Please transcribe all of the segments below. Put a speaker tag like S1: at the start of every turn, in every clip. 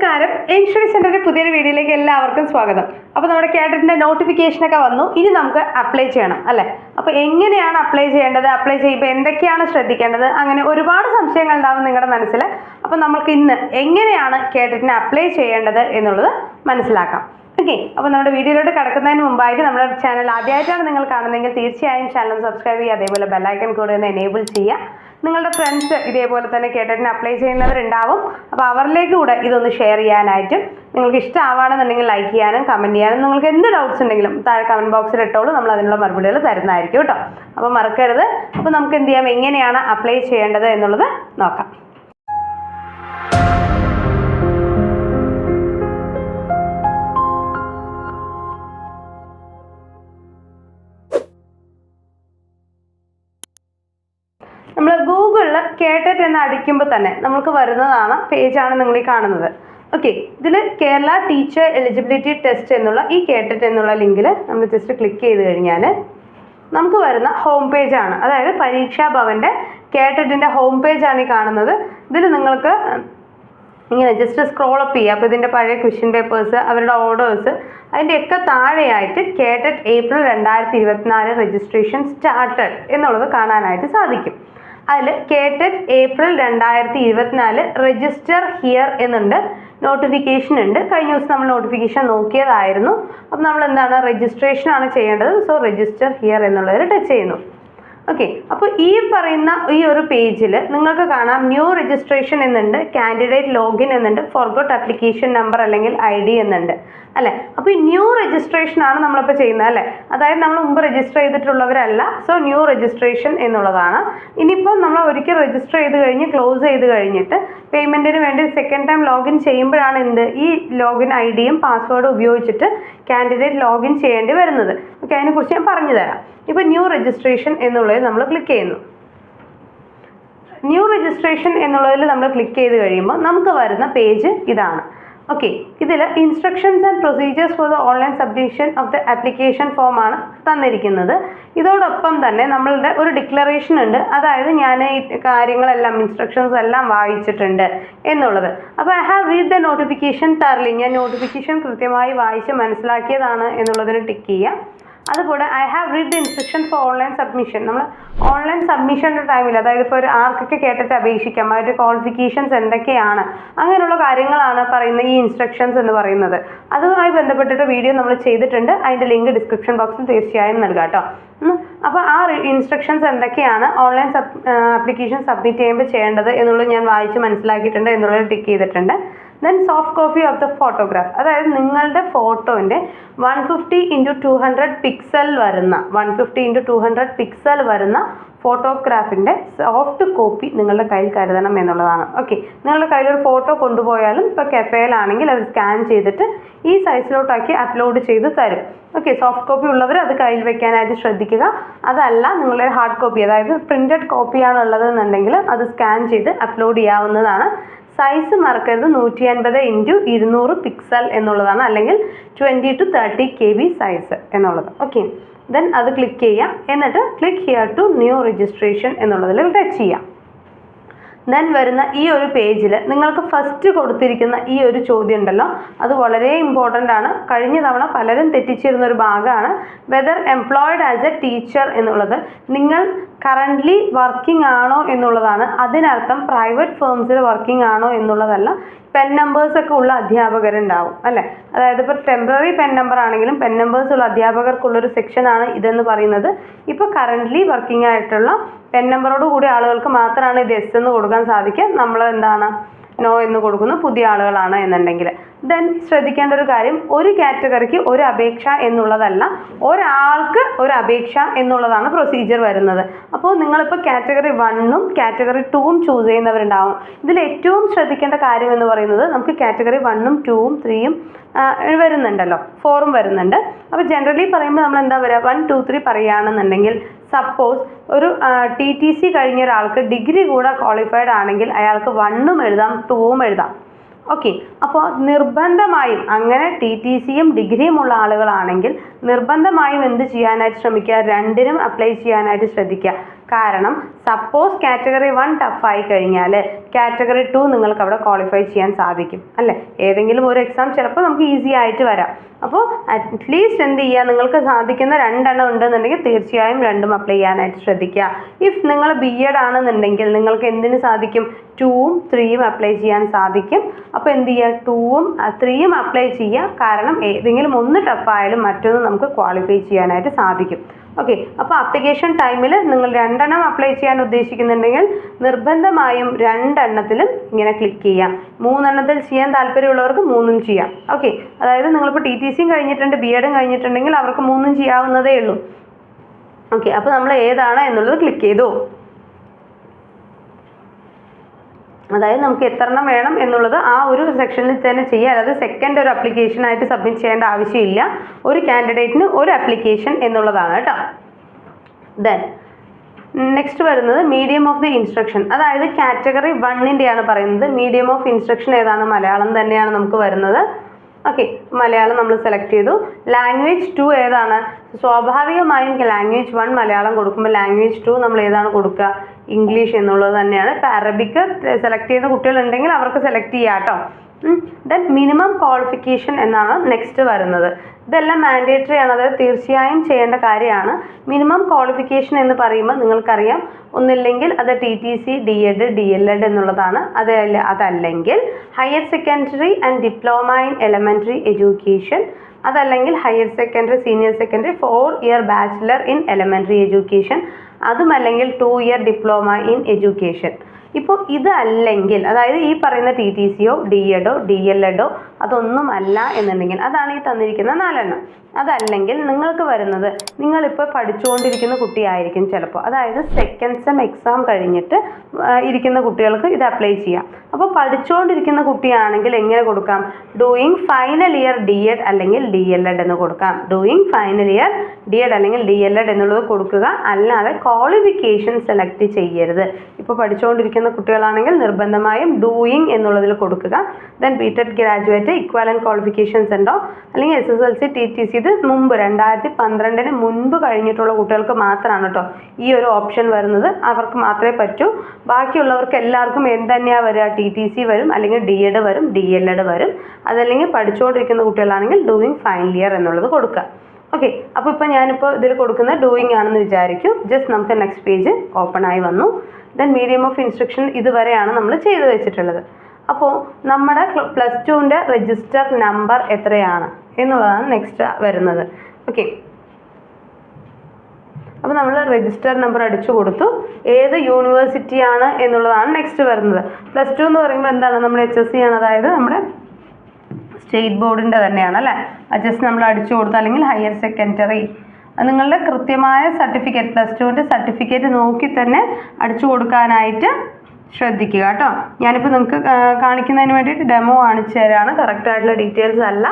S1: നമസ്കാരം. ഇൻഷുറൻസ് സെന്ററിന്റെ പുതിയൊരു വീഡിയോയിലേക്ക് എല്ലാവർക്കും സ്വാഗതം. അപ്പോൾ നമ്മുടെ കേഡറ്റിന്റെ നോട്ടിഫിക്കേഷനൊക്കെ വന്നു. ഇനി നമുക്ക് അപ്ലൈ ചെയ്യണം അല്ലേ? അപ്പോൾ എങ്ങനെയാണ് അപ്ലൈ ചെയ്യേണ്ടത്? അപ്ലൈ ചെയ്യുമ്പോൾ എന്തൊക്കെയാണ് ശ്രദ്ധിക്കേണ്ടത്? അങ്ങനെ ഒരുപാട് സംശയങ്ങൾ ഉണ്ടാവും നിങ്ങളുടെ മനസ്സിൽ അപ്പോൾ നമ്മൾക്ക് ഇന്ന് എങ്ങനെയാണ് കേഡറ്റിനെ അപ്ലൈ ചെയ്യേണ്ടത് എന്നുള്ളത് മനസ്സിലാക്കാം. ഓക്കെ അപ്പോൾ നമ്മുടെ വീഡിയോയിലോട്ട് കിടക്കുന്നതിന് മുമ്പായിട്ട് നമ്മുടെ ചാനൽ ആദ്യമായിട്ടാണ് നിങ്ങൾ കാണുന്നതെങ്കിൽ തീർച്ചയായും ചാനൽ സബ്സ്ക്രൈബ് ചെയ്യുക. അതേപോലെ ബെല്ലൈക്കൺ ഒന്ന് എനേബിൾ ചെയ്യുക. നിങ്ങളുടെ ഫ്രണ്ട്സ് ഇതേപോലെ തന്നെ കേട്ടറ്റിന് അപ്ലൈ ചെയ്യുന്നവരുണ്ടാവും. അപ്പോൾ അവരിലേക്ക് കൂടെ ഇതൊന്ന് ഷെയർ ചെയ്യാനായിട്ടും നിങ്ങൾക്ക് ഇഷ്ടമാവുകയാണെന്നുണ്ടെങ്കിൽ ലൈക്ക് ചെയ്യാനും കമന്റ് ചെയ്യാനും നിങ്ങൾക്ക് എന്ത് ഡൗട്ട്സ് ഉണ്ടെങ്കിലും താഴെ കമന്റ് ബോക്സിൽ ഇട്ടോളൂ. നമ്മൾ അതിനുള്ള മറുപടികൾ തരുന്നതായിരിക്കും കേട്ടോ. അപ്പോൾ മറക്കരുത്. അപ്പോൾ നമുക്ക് എന്ത് ചെയ്യാം? എങ്ങനെയാണ് അപ്ലൈ ചെയ്യേണ്ടത് എന്നുള്ളത് നോക്കാം. നമ്മൾ ഗൂഗിളിൽ കേട്ടറ്റ് എന്ന് അടിക്കുമ്പോൾ തന്നെ നമുക്ക് വരുന്നതാണ് പേജാണ് നിങ്ങൾ ഈ കാണുന്നത്. ഓക്കെ ഇതിൽ കേരള ടീച്ചർ എലിജിബിലിറ്റി ടെസ്റ്റ് എന്നുള്ള ഈ കേട്ടറ്റ് എന്നുള്ള ലിങ്കിൽ നമ്മൾ ജസ്റ്റ് ക്ലിക്ക് ചെയ്ത് കഴിഞ്ഞാൽ നമുക്ക് വരുന്ന ഹോം പേജാണ് അതായത് പരീക്ഷാ ഭവന്റെ കേട്ടറ്റിന്റെ ഹോം പേജാണ് ഈ കാണുന്നത്. ഇതിൽ നിങ്ങൾക്ക് ഇങ്ങനെ ജസ്റ്റ് സ്ക്രോൾ അപ്പ് ചെയ്യുക അപ്പോൾ ഇതിന്റെ പഴയ ക്വസ്റ്റ്യൻ പേപ്പേഴ്സ് അവരുടെ ഓർഡേഴ്സ് അതിന്റെയൊക്കെ താഴെയായിട്ട് കേട്ടറ്റ് ഏപ്രിൽ രണ്ടായിരത്തി ഇരുപത്തിനാല് രജിസ്ട്രേഷൻ സ്റ്റാർട്ടഡ് എന്നുള്ളത് കാണാനായിട്ട് സാധിക്കും. അതിൽ കേട്ടറ്റ് ഏപ്രിൽ രണ്ടായിരത്തി ഇരുപത്തിനാല് രജിസ്റ്റർ ഹിയർ എന്നുണ്ട്. നോട്ടിഫിക്കേഷൻ ഉണ്ട്. കഴിഞ്ഞ ദിവസം നമ്മൾ നോട്ടിഫിക്കേഷൻ നോക്കിയതായിരുന്നു. അപ്പം നമ്മൾ എന്താണ് രജിസ്ട്രേഷൻ ആണ് ചെയ്യേണ്ടത്. സോ രജിസ്റ്റർ ഹിയർ എന്നുള്ളതിൽ ടച്ച് ചെയ്യുന്നു. ഓക്കെ അപ്പോൾ ഈ പറയുന്ന ഈ ഒരു പേജിൽ നിങ്ങൾക്ക് കാണാം ന്യൂ രജിസ്ട്രേഷൻ എന്നുണ്ട് കാൻഡിഡേറ്റ് ലോഗിൻ എന്നുണ്ട് ഫോർഗോട്ട് അപ്ലിക്കേഷൻ നമ്പർ അല്ലെങ്കിൽ ഐ ഡി എന്നുണ്ട് അല്ലേ? അപ്പോൾ ഈ ന്യൂ രജിസ്ട്രേഷൻ ആണ് നമ്മളിപ്പോൾ ചെയ്യുന്നത് അല്ലേ? അതായത് നമ്മൾ മുമ്പ് രജിസ്റ്റർ ചെയ്തിട്ടുള്ളവരല്ല സോ ന്യൂ രജിസ്ട്രേഷൻ എന്നുള്ളതാണ്. ഇനിയിപ്പോൾ നമ്മൾ ഒരിക്കൽ രജിസ്റ്റർ ചെയ്ത് കഴിഞ്ഞ് ക്ലോസ് ചെയ്ത് കഴിഞ്ഞിട്ട് പേയ്മെന്റിന് വേണ്ടി സെക്കൻഡ് ടൈം ലോഗിൻ ചെയ്യുമ്പോഴാണ് എന്ത്? ഈ ലോഗിൻ ഐ ഡിയും പാസ്വേഡും ഉപയോഗിച്ചിട്ട് കാൻഡിഡേറ്റ് ലോഗിൻ ചെയ്യേണ്ടി വരുന്നത്. ഓക്കെ അതിനെക്കുറിച്ച് ഞാൻ പറഞ്ഞു തരാം. ഇപ്പോൾ ന്യൂ രജിസ്ട്രേഷൻ എന്നുള്ളത് നമ്മൾ ക്ലിക്ക് ചെയ്യുന്നു. ന്യൂ രജിസ്ട്രേഷൻ എന്നുള്ളതിൽ നമ്മൾ ക്ലിക്ക് ചെയ്ത് കഴിയുമ്പോൾ നമുക്ക് വരുന്ന പേജ് ഇതാണ്. ഓക്കെ ഇതിൽ instructions and procedures for the online submission of the application form ആണ് തന്നിരിക്കുന്നത്. ഇതോടൊപ്പം തന്നെ നമ്മളുടെ ഒരു ഡിക്ലറേഷൻ ഉണ്ട്. അതായത് ഞാൻ ഈ കാര്യങ്ങളെല്ലാം ഇൻസ്ട്രക്ഷൻസ് എല്ലാം വായിച്ചിട്ടുണ്ട് എന്നുള്ളത്. അപ്പോൾ I have read the notification thoroughly ഞാൻ നോട്ടിഫിക്കേഷൻ കൃത്യമായി വായിച്ച് മനസ്സിലാക്കിയതാണ് എന്നുള്ളതിന് ടിക്ക് ചെയ്യുക അതുപോലെ I have read the instruction for online submission നമ്മൾ ഓൺലൈൻ സബ്മിഷന്റെ ടൈമിൽ അതായത് ഇപ്പോൾ ഒരു ആർക്കൊക്കെ കേട്ടിട്ട് അപേക്ഷിക്കാം അവരുടെ ക്വാളിഫിക്കേഷൻസ് എന്തൊക്കെയാണ് അങ്ങനെയുള്ള കാര്യങ്ങളാണ് പറയുന്ന ഈ ഇൻസ്ട്രക്ഷൻസ് എന്ന് പറയുന്നത്. അതുമായി ബന്ധപ്പെട്ടിട്ട് വീഡിയോ നമ്മൾ ചെയ്തിട്ടുണ്ട്. അതിന്റെ ലിങ്ക് ഡിസ്ക്രിപ്ഷൻ ബോക്സിൽ തീർച്ചയായും നൽകാം കേട്ടോ അപ്പോൾ ആ ഇൻസ്ട്രക്ഷൻസ് എന്തൊക്കെയാണ് ഓൺലൈൻ സബ് ആപ്ലിക്കേഷൻ സബ്മിറ്റ് ചെയ്യുമ്പോൾ ചെയ്യേണ്ടത് എന്നുള്ളത് ഞാൻ വായിച്ച് മനസ്സിലാക്കിയിട്ടുണ്ട് എന്നുള്ളത് ടിക്ക് ചെയ്തിട്ടുണ്ട്. Then soft copy of the photograph അതായത് നിങ്ങളുടെ ഫോട്ടോന്റെ one fifty into two hundred pixel വരുന്ന one fifty into two hundred pixel വരുന്ന ഫോട്ടോഗ്രാഫിന്റെ സോഫ്റ്റ് കോപ്പി നിങ്ങളുടെ കയ്യിൽ കരുതണം എന്നുള്ളതാണ്. ഓക്കെ നിങ്ങളുടെ കയ്യിൽ ഒരു ഫോട്ടോ കൊണ്ടുപോയാലും ഇപ്പോൾ കെഫേലാണെങ്കിൽ അത് സ്കാൻ ചെയ്തിട്ട് ഈ സൈസിലോട്ടാക്കി അപ്ലോഡ് ചെയ്ത് തരും. ഓക്കെ സോഫ്റ്റ് കോപ്പി ഉള്ളവർ അത് കയ്യിൽ വെക്കാനായിട്ട് ശ്രദ്ധിക്കുക. അതല്ല നിങ്ങളുടെ ഹാർഡ് കോപ്പി അതായത് പ്രിന്റഡ് കോപ്പിയാണുള്ളത് എന്നുണ്ടെങ്കിൽ അത് സ്കാൻ ചെയ്ത് അപ്ലോഡ് ചെയ്യാവുന്നതാണ്. സൈസ് മറക്കരുത്. നൂറ്റി അൻപത് ഇന്റു ഇരുന്നൂറ് പിക്സൽ എന്നുള്ളതാണ്. അല്ലെങ്കിൽ twenty two thirty K B size എന്നുള്ളത്. ഓക്കെ ദെൻ അത് ക്ലിക്ക് ചെയ്യാം. എന്നിട്ട് click here to new registration എന്നുള്ളതിൽ ടച്ച് ചെയ്യാം. ദെൻ വരുന്ന ഈ ഒരു പേജിൽ നിങ്ങൾക്ക് ഫസ്റ്റ് കൊടുത്തിരിക്കുന്ന ഈ ഒരു ചോദ്യം ഉണ്ടല്ലോ അത് വളരെ ഇമ്പോർട്ടന്റ് ആണ്. കഴിഞ്ഞ തവണ പലരും തെറ്റിച്ചിരുന്ന ഒരു ഭാഗമാണ് whether employed as a teacher എന്നുള്ളത്. നിങ്ങൾ കറന്റ്ലി വർക്കിംഗ് ആണോ എന്നുള്ളതാണ്. അതിനർത്ഥം പ്രൈവറ്റ് ഫേംസിൽ വർക്കിംഗ് ആണോ എന്നുള്ളതല്ല. പെൻ നമ്പേഴ്സ് ഒക്കെ ഉള്ള അധ്യാപകരുണ്ടാവും അല്ലേ? അതായത് ഇപ്പോൾ ടെമ്പററി പെൻ നമ്പർ ആണെങ്കിലും പെൻ നമ്പേഴ്സ് ഉള്ള അധ്യാപകർക്കുള്ളൊരു സെക്ഷനാണ് ഇതെന്ന് പറയുന്നത്. ഇപ്പോൾ കറന്റ്ലി വർക്കിംഗ് ആയിട്ടുള്ള പെൻ നമ്പറോട് കൂടി ആളുകൾക്ക് മാത്രമാണ് ഇത് എസ് എന്ന് കൊടുക്കാൻ സാധിക്കുക. നമ്മൾ എന്താണ് നോ എന്ന് കൊടുക്കുന്നു. പുതിയ ആളുകളാണ് എന്നുണ്ടെങ്കിൽ. ദെൻ ശ്രദ്ധിക്കേണ്ട ഒരു കാര്യം ഒരു കാറ്റഗറിക്ക് ഒരു അപേക്ഷ എന്നുള്ളതല്ല ഒരാൾക്ക് ഒരു അപേക്ഷ എന്നുള്ളതാണ് പ്രൊസീജിയർ വരുന്നത്. അപ്പോൾ നിങ്ങളിപ്പോൾ കാറ്റഗറി വണ്ണും കാറ്റഗറി ടൂവും ചൂസ് ചെയ്യുന്നവരുണ്ടാവും. ഇതിൽ ഏറ്റവും ശ്രദ്ധിക്കേണ്ട കാര്യം എന്ന് പറയുന്നത് നമുക്ക് കാറ്റഗറി വണ്ണും ടൂവും ത്രീയും വരുന്നുണ്ടല്ലോ. ഫോറും വരുന്നുണ്ട്. അപ്പോൾ ജനറലി പറയുമ്പോൾ നമ്മൾ എന്താ പറയുക വൺ ടു ത്രീ പറയുകയാണെന്നുണ്ടെങ്കിൽ സപ്പോസ് ഒരു ടി ടി സി കഴിഞ്ഞ ഒരാൾക്ക് ഡിഗ്രി കൂടെ ക്വാളിഫൈഡ് ആണെങ്കിൽ അയാൾക്ക് വണ്ണും എഴുതാം ടൂവും എഴുതാം. ഓക്കെ അപ്പോൾ നിർബന്ധമായും അങ്ങനെ ടി ടി സിയും ഡിഗ്രിയും ഉള്ള ആളുകളാണെങ്കിൽ നിർബന്ധമായും എന്ത് ചെയ്യാനായിട്ട് ശ്രമിക്കുക? രണ്ടിനും അപ്ലൈ ചെയ്യാനായിട്ട് ശ്രദ്ധിക്കുക. കാരണം സപ്പോസ് കാറ്റഗറി വൺ ടഫായി കഴിഞ്ഞാൽ കാറ്റഗറി ടു നിങ്ങൾക്ക് അവിടെ ക്വാളിഫൈ ചെയ്യാൻ സാധിക്കും അല്ലേ? ഏതെങ്കിലും ഒരു എക്സാം ചിലപ്പോൾ നമുക്ക് ഈസി ആയിട്ട് വരാം. അപ്പോൾ അറ്റ്ലീസ്റ്റ് എന്ത് ചെയ്യുക? നിങ്ങൾക്ക് സാധിക്കുന്ന രണ്ടെണ്ണം ഉണ്ടെന്നുണ്ടെങ്കിൽ തീർച്ചയായും രണ്ടും അപ്ലൈ ചെയ്യാനായിട്ട് ശ്രദ്ധിക്കുക. ഇഫ് നിങ്ങൾ ബി എഡ് ആണെന്നുണ്ടെങ്കിൽ നിങ്ങൾക്ക് എന്തിന് സാധിക്കും? ടൂവും ത്രീയും അപ്ലൈ ചെയ്യാൻ സാധിക്കും. അപ്പോൾ എന്ത് ചെയ്യുക? ടൂവും ത്രീയും അപ്ലൈ ചെയ്യുക. കാരണം ഏതെങ്കിലും ഒന്ന് ടഫായാലും മറ്റൊന്ന് നമുക്ക് ക്വാളിഫൈ ചെയ്യാനായിട്ട് സാധിക്കും. ഓക്കെ അപ്പോൾ അപ്ലിക്കേഷൻ ടൈമിൽ നിങ്ങൾ രണ്ടെണ്ണം അപ്ലൈ ചെയ്യാൻ ഉദ്ദേശിക്കുന്നുണ്ടെങ്കിൽ നിർബന്ധമായും രണ്ടെണ്ണത്തിലും ഇങ്ങനെ ക്ലിക്ക് ചെയ്യാം. മൂന്നെണ്ണത്തിൽ ചെയ്യാൻ താല്പര്യമുള്ളവർക്ക് മൂന്നും ചെയ്യാം. ഓക്കെ അതായത് നിങ്ങളിപ്പോൾ ടി ടി സിയും കഴിഞ്ഞിട്ടുണ്ട് ബി എഡും കഴിഞ്ഞിട്ടുണ്ടെങ്കിൽ അവർക്ക് മൂന്നും ചെയ്യാവുന്നതേ ഉള്ളൂ. ഓക്കെ അപ്പോൾ നമ്മൾ ഏതാണ് എന്നുള്ളത് ക്ലിക്ക് ചെയ്തു. അതായത് നമുക്ക് എത്ര എണ്ണം വേണം എന്നുള്ളത് ആ ഒരു സെക്ഷനിൽ തന്നെ ചെയ്യുക അതായത് സെക്കൻഡ് ഒരു ആയിട്ട് സബ്മിറ്റ് ചെയ്യേണ്ട ആവശ്യമില്ല. ഒരു കാൻഡിഡേറ്റിന് ഒരു അപ്ലിക്കേഷൻ എന്നുള്ളതാണ് കേട്ടോ. ദെൻ നെക്സ്റ്റ് വരുന്നത് മീഡിയം ഓഫ് ദി ഇൻസ്ട്രക്ഷൻ അതായത് കാറ്റഗറി വണ്ണിന്റെയാണ് പറയുന്നത്. മീഡിയം ഓഫ് ഇൻസ്ട്രക്ഷൻ ഏതാണ്? മലയാളം തന്നെയാണ് നമുക്ക് വരുന്നത്. ഓക്കെ മലയാളം നമ്മൾ സെലക്ട് ചെയ്തു. ലാംഗ്വേജ് ടു ഏതാണ്? സ്വാഭാവികമായും ലാംഗ്വേജ് വൺ മലയാളം കൊടുക്കുമ്പോൾ ലാംഗ്വേജ് ടു നമ്മൾ ഏതാണ് കൊടുക്കുക? ഇംഗ്ലീഷ് എന്നുള്ളത് തന്നെയാണ്. ഇപ്പം അറബിക്ക് സെലക്ട് ചെയ്യുന്ന കുട്ടികളുണ്ടെങ്കിൽ അവർക്ക് സെലക്ട് ചെയ്യാം കേട്ടോ. ദെൻ മിനിമം ക്വാളിഫിക്കേഷൻ എന്നാണ് നെക്സ്റ്റ് വരുന്നത്. ഇതെല്ലാം മാൻഡേറ്ററി ആണ്. അതായത് തീർച്ചയായും ചെയ്യേണ്ട കാര്യമാണ്. മിനിമം ക്വാളിഫിക്കേഷൻ എന്ന് പറയുമ്പോൾ നിങ്ങൾക്കറിയാം ഒന്നില്ലെങ്കിൽ അത് T T C D Ed D El Ed എന്നുള്ളതാണ്. അതല്ല അതല്ലെങ്കിൽ higher secondary and diploma in elementary education അതല്ലെങ്കിൽ higher secondary senior secondary four year bachelor in elementary education അതും അല്ലെങ്കിൽ two year diploma in education ഇപ്പോൾ ഇതല്ലെങ്കിൽ അതായത് ഈ പറയുന്ന ടി ടി സിയോ ഡി എഡോ ഡി എൽ എഡോ അതൊന്നും അല്ല എന്നുണ്ടെങ്കിൽ അതാണ് ഈ തന്നിരിക്കുന്ന നാലെണ്ണം. അതല്ലെങ്കിൽ നിങ്ങൾക്ക് വരുന്നത് നിങ്ങളിപ്പോൾ പഠിച്ചുകൊണ്ടിരിക്കുന്ന കുട്ടിയായിരിക്കും ചിലപ്പോൾ. അതായത് സെക്കൻഡ് സെം എക്സാം കഴിഞ്ഞിട്ട് ഇരിക്കുന്ന കുട്ടികൾക്ക് ഇത് അപ്ലൈ ചെയ്യാം. അപ്പോൾ പഠിച്ചുകൊണ്ടിരിക്കുന്ന കുട്ടിയാണെങ്കിൽ എങ്ങനെ കൊടുക്കാം? Doing final year D Ed അല്ലെങ്കിൽ ഡി എൽ എഡ് എന്ന് കൊടുക്കാം. Doing final year D Ed അല്ലെങ്കിൽ ഡി എൽ എഡ് എന്നുള്ളത് കൊടുക്കുക. അല്ലാതെ ക്വാളിഫിക്കേഷൻ സെലക്ട് ചെയ്യരുത്. ഇപ്പോൾ പഠിച്ചുകൊണ്ടിരിക്കുന്ന കുട്ടികളാണെങ്കിൽ നിർബന്ധമായും ഡൂയിങ് എന്നുള്ളതിൽ കൊടുക്കുക. Then B Tech graduate equivalent qualifications ഉണ്ടോ? അല്ലെങ്കിൽ S S L C T T C ഇത് മുമ്പ് രണ്ടായിരത്തി പന്ത്രണ്ടിന് മുൻപ് കഴിഞ്ഞിട്ടുള്ള കുട്ടികൾക്ക് മാത്രമാണ് കേട്ടോ ഈ ഒരു ഓപ്ഷൻ വരുന്നത്. അവർക്ക് മാത്രമേ പറ്റൂ. ബാക്കിയുള്ളവർക്ക് എല്ലാവർക്കും എന്ത് വരിക? ടി ടി സി വരും അല്ലെങ്കിൽ ഡി എഡ് വരും ഡി എൽ എഡ് വരും. അതല്ലെങ്കിൽ പഠിച്ചുകൊണ്ടിരിക്കുന്ന കുട്ടികളാണെങ്കിൽ ഡൂയിങ് ഫൈനൽ ഇയർ എന്നുള്ളത് കൊടുക്കുക. ഓക്കെ അപ്പോൾ ഇപ്പോൾ ഞാനിപ്പോൾ ഇതിൽ കൊടുക്കുന്ന ഡൂയിങ് ആണെന്ന് വിചാരിക്കും. ജസ്റ്റ് നമുക്ക് നെക്സ്റ്റ് പേജ് ഓപ്പൺ ആയി വന്നു. ദെൻ മീഡിയം ഓഫ് ഇൻസ്ട്രക്ഷൻ ഇതുവരെയാണ് നമ്മൾ ചെയ്തു വെച്ചിട്ടുള്ളത്. അപ്പോൾ നമ്മുടെ പ്ലസ് ടുവിന്റെ രജിസ്റ്റർ നമ്പർ എത്രയാണ് എന്നുള്ളതാണ് നെക്സ്റ്റ് വരുന്നത്. ഓക്കെ അപ്പോൾ നമ്മൾ രജിസ്റ്റർ നമ്പർ അടിച്ചു കൊടുത്തു. ഏത് യൂണിവേഴ്സിറ്റിയാണ് എന്നുള്ളതാണ് നെക്സ്റ്റ് വരുന്നത്. പ്ലസ് ടു എന്ന് പറയുമ്പോൾ എന്താണ്? നമ്മൾ എച്ച് എസ് സി ആണ്. അതായത് നമ്മുടെ സ്റ്റേറ്റ് ബോർഡിന്റെ തന്നെയാണ് അല്ലേ? ജസ്റ്റ് നമ്മൾ അടിച്ചു കൊടുത്തു അല്ലെങ്കിൽ ഹയർ സെക്കൻഡറി നിങ്ങളുടെ കൃത്യമായ സർട്ടിഫിക്കറ്റ് പ്ലസ് ടുവിന്റെ സർട്ടിഫിക്കറ്റ് നോക്കി തന്നെ അടിച്ചു കൊടുക്കാനായിട്ട് ശ്രദ്ധിക്കുക കേട്ടോ. ഞാനിപ്പോൾ നിങ്ങൾക്ക് കാണിക്കുന്നതിന് വേണ്ടിയിട്ട് ഡെമോ കാണിച്ചു തരാണ്. കറക്റ്റായിട്ടുള്ള ഡീറ്റെയിൽസ് അല്ല.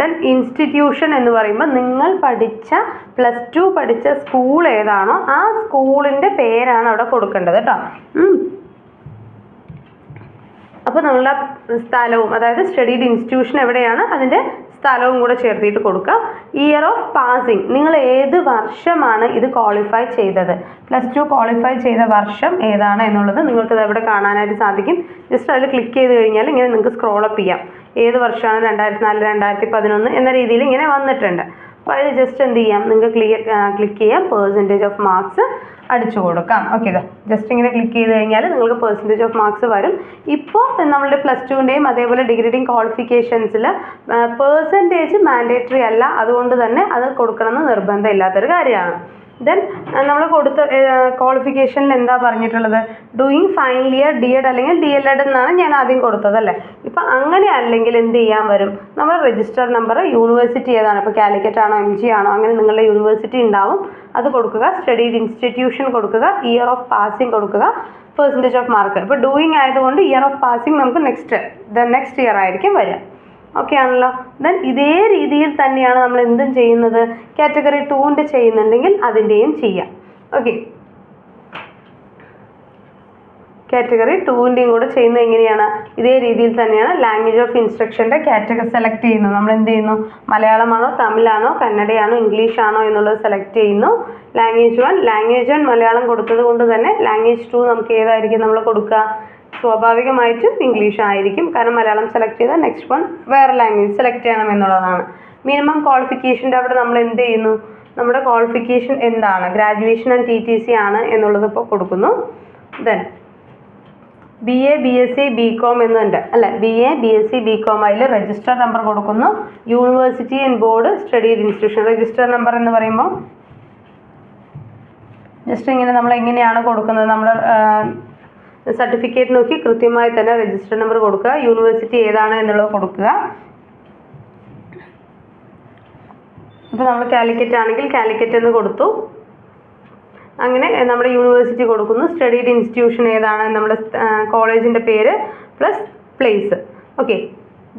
S1: ദെൻ ഇൻസ്റ്റിറ്റ്യൂഷൻ എന്ന് പറയുമ്പോൾ നിങ്ങൾ പഠിച്ച പ്ലസ് ടു പഠിച്ച സ്കൂൾ ഏതാണോ ആ സ്കൂളിന്റെ പേരാണ് അവിടെ കൊടുക്കേണ്ടത് കേട്ടോ. അപ്പോൾ നമ്മളുടെ സ്ഥലവും അതായത് സ്റ്റഡീഡ് ഇൻസ്റ്റിറ്റ്യൂഷൻ എവിടെയാണ്? അതിന്റെ സ്ഥലവും കൂടെ ചേർത്തിട്ട് കൊടുക്കുക. ഇയർ ഓഫ് പാസിംഗ് നിങ്ങൾ ഏത് വർഷമാണ് ഇത് ക്വാളിഫൈ ചെയ്തത്? പ്ലസ് ടു ക്വാളിഫൈ ചെയ്ത വർഷം ഏതാണ് എന്നുള്ളത് നിങ്ങൾക്ക് ഇത് എവിടെ കാണാനായിട്ട് സാധിക്കും. ജസ്റ്റ് അതിൽ ക്ലിക്ക് ചെയ്ത് കഴിഞ്ഞാൽ ഇങ്ങനെ നിങ്ങൾക്ക് സ്ക്രോൾ അപ്പ് ചെയ്യാം. ഏത് വർഷമാണ്? രണ്ടായിരത്തി നാല് രണ്ടായിരത്തി പതിനൊന്ന് എന്ന രീതിയിൽ ഇങ്ങനെ വന്നിട്ടുണ്ട്. അപ്പോൾ അതിൽ ജസ്റ്റ് എന്ത് ചെയ്യാം? നിങ്ങൾക്ക് ക്ലിയർ ക്ലിക്ക് ചെയ്യാം. പേഴ്സന്റേജ് ഓഫ് മാർക്സ് അടിച്ചു കൊടുക്കാം. ഓക്കെ ജസ്റ്റ് ഇങ്ങനെ ക്ലിക്ക് ചെയ്ത് കഴിഞ്ഞാൽ നിങ്ങൾക്ക് പെർസെന്റേജ് ഓഫ് മാർക്സ് വരും. ഇപ്പോൾ നമ്മളുടെ പ്ലസ് ടുവിന്റെയും അതേപോലെ ഡിഗ്രിയുടെയും ക്വാളിഫിക്കേഷൻസിൽ പെർസെന്റേജ് മാൻഡേറ്ററി അല്ല. അതുകൊണ്ട് തന്നെ അത് കൊടുക്കണമെന്ന് നിർബന്ധമില്ലാത്തൊരു കാര്യമാണ്. ദെൻ നമ്മൾ കൊടുത്ത ക്വാളിഫിക്കേഷനിൽ എന്താ പറഞ്ഞിട്ടുള്ളത്? Doing final year D Ed അല്ലെങ്കിൽ ഡി എൽ എഡ് എന്നാണ് ഞാൻ ആദ്യം കൊടുത്തത് അല്ലേ? ഇപ്പം അങ്ങനെ അല്ലെങ്കിൽ എന്ത് ചെയ്യാൻ വരും? നമ്മൾ രജിസ്റ്റർ നമ്പർ യൂണിവേഴ്സിറ്റി ഏതാണ്? ഇപ്പോൾ കാലിക്കറ്റ് ആണോ എം ജി ആണോ? അങ്ങനെ നിങ്ങളുടെ യൂണിവേഴ്സിറ്റി ഉണ്ടാവും. അത് കൊടുക്കുക. സ്റ്റഡീഡ് ഇൻസ്റ്റിറ്റ്യൂഷൻ കൊടുക്കുക. ഇയർ ഓഫ് പാസിംഗ് കൊടുക്കുക. പെർസെന്റേജ് ഓഫ് മാർക്ക് ഇപ്പോൾ ഡൂയിങ് ആയതുകൊണ്ട് ഇയർ ഓഫ് പാസിംഗ് നമുക്ക് നെക്സ്റ്റ് ദ നെക്സ്റ്റ് ഇയർ ആയിരിക്കും വരിക. ഓക്കെ ആണല്ലോ? ദെൻ ഇതേ രീതിയിൽ തന്നെയാണ് നമ്മൾ എന്തും ചെയ്യുന്നത്? കാറ്റഗറി ടൂവിന്റെ ചെയ്യുന്നുണ്ടെങ്കിൽ അതിന്റെയും ചെയ്യാം. ഓക്കെ കാറ്റഗറി ടൂവിന്റെയും കൂടെ ചെയ്യുന്നത് എങ്ങനെയാണ്? ഇതേ രീതിയിൽ തന്നെയാണ് ലാംഗ്വേജ് ഓഫ് ഇൻസ്ട്രക്ഷന്റെ കാറ്റഗറി സെലക്ട് ചെയ്യുന്നത്. നമ്മൾ എന്ത് ചെയ്യുന്നു? മലയാളമാണോ തമിഴാണോ കന്നഡയാണോ ഇംഗ്ലീഷ് ആണോ എന്നുള്ളത് സെലക്ട് ചെയ്യുന്നു. Language one language one Malayalam കൊടുത്തത് കൊണ്ട് തന്നെ ലാംഗ്വേജ് ടു നമുക്ക് ഏതായിരിക്കും നമ്മൾ കൊടുക്കുക? സ്വാഭാവികമായിട്ടും ഇംഗ്ലീഷ് ആയിരിക്കും. കാരണം മലയാളം സെലക്ട് ചെയ്താൽ നെക്സ്റ്റ് വൺ വേറെ ലാംഗ്വേജ് സെലക്ട് ചെയ്യണം എന്നുള്ളതാണ്. മിനിമം ക്വാളിഫിക്കേഷന്റെ അവിടെ നമ്മൾ എന്ത് ചെയ്യുന്നു? നമ്മുടെ ക്വാളിഫിക്കേഷൻ എന്താണ്? Graduation and T T C ആണ് എന്നുള്ളത് ഇപ്പോൾ കൊടുക്കുന്നു. Then B A B S C B Com എന്നുണ്ട്. അല്ല? B A B S C B Com അതിൽ രജിസ്റ്റർ നമ്പർ കൊടുക്കുന്നു. University and board study institution register number എന്ന് പറയുമ്പോൾ ജസ്റ്റ് ഇങ്ങനെ നമ്മൾ എങ്ങനെയാണ് കൊടുക്കുന്നത്? നമ്മൾ സർട്ടിഫിക്കറ്റ് നോക്കി കൃത്യമായി തന്നെ രജിസ്റ്റർ നമ്പർ കൊടുക്കുക. യൂണിവേഴ്സിറ്റി ഏതാണ് എന്നുള്ളത് കൊടുക്കുക. ഇപ്പോൾ നമ്മൾ കാലിക്കറ്റ് ആണെങ്കിൽ കാലിക്കറ്റ് എന്ന് കൊടുത്തു. അങ്ങനെ നമ്മുടെ യൂണിവേഴ്സിറ്റി കൊടുക്കുന്നു. സ്റ്റഡീഡ് ഇൻസ്റ്റിറ്റ്യൂഷൻ ഏതാണ് നമ്മുടെ കോളേജിന്റെ പേര് plus place okay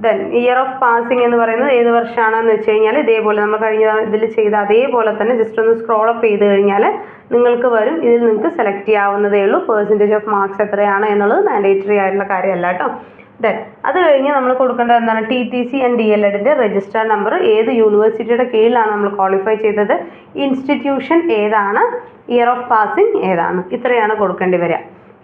S1: then year of passing എന്ന് പറയുന്നത് ഏത് വർഷമാണെന്ന് വെച്ച് കഴിഞ്ഞാൽ ഇതേപോലെ നമ്മൾ കഴിഞ്ഞ ഇതിൽ ചെയ്ത അതേപോലെ തന്നെ ജസ്റ്റ് ഒന്ന് സ്ക്രോൾ അപ്പ് ചെയ്ത് കഴിഞ്ഞാൽ നിങ്ങൾക്ക് വരും. ഇതിൽ നിങ്ങൾക്ക് സെലക്ട് ചെയ്യാവുന്നതേ ഉള്ളൂ. പെർസെന്റേജ് ഓഫ് മാർക്സ് എത്രയാണ് എന്നുള്ളത് മാൻഡേറ്ററി ആയിട്ടുള്ള കാര്യമല്ല കേട്ടോ. ദെൻ അത് കഴിഞ്ഞ് നമ്മൾ കൊടുക്കേണ്ടത് എന്താണ്? T T C and D El എഡിന്റെ register number ഏത് യൂണിവേഴ്സിറ്റിയുടെ കീഴിലാണ് നമ്മൾ ക്വാളിഫൈ ചെയ്തത്? ഇൻസ്റ്റിറ്റ്യൂഷൻ ഏതാണ്? ഇയർ ഓഫ് പാസിംഗ് ഏതാണ്? ഇത്രയാണ് കൊടുക്കേണ്ടി വരിക.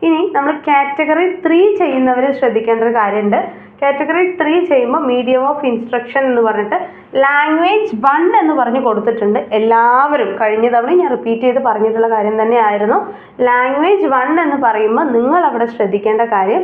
S1: ഇനി നമ്മൾ കാറ്റഗറി ത്രീ ചെയ്യുന്നവർ ശ്രദ്ധിക്കേണ്ട ഒരു കാര്യമുണ്ട്. കാറ്റഗറി ത്രീ ചെയ്യുമ്പോൾ മീഡിയം ഓഫ് ഇൻസ്ട്രക്ഷൻ എന്ന് പറഞ്ഞിട്ട് ലാംഗ്വേജ് വൺ എന്ന് പറഞ്ഞ് കൊടുത്തിട്ടുണ്ട്. എല്ലാവരും കഴിഞ്ഞ തവണ ഞാൻ റിപ്പീറ്റ് ചെയ്ത് പറഞ്ഞിട്ടുള്ള കാര്യം തന്നെയായിരുന്നു. ലാംഗ്വേജ് വൺ എന്ന് പറയുമ്പോൾ നിങ്ങൾ അവിടെ ശ്രദ്ധിക്കേണ്ട കാര്യം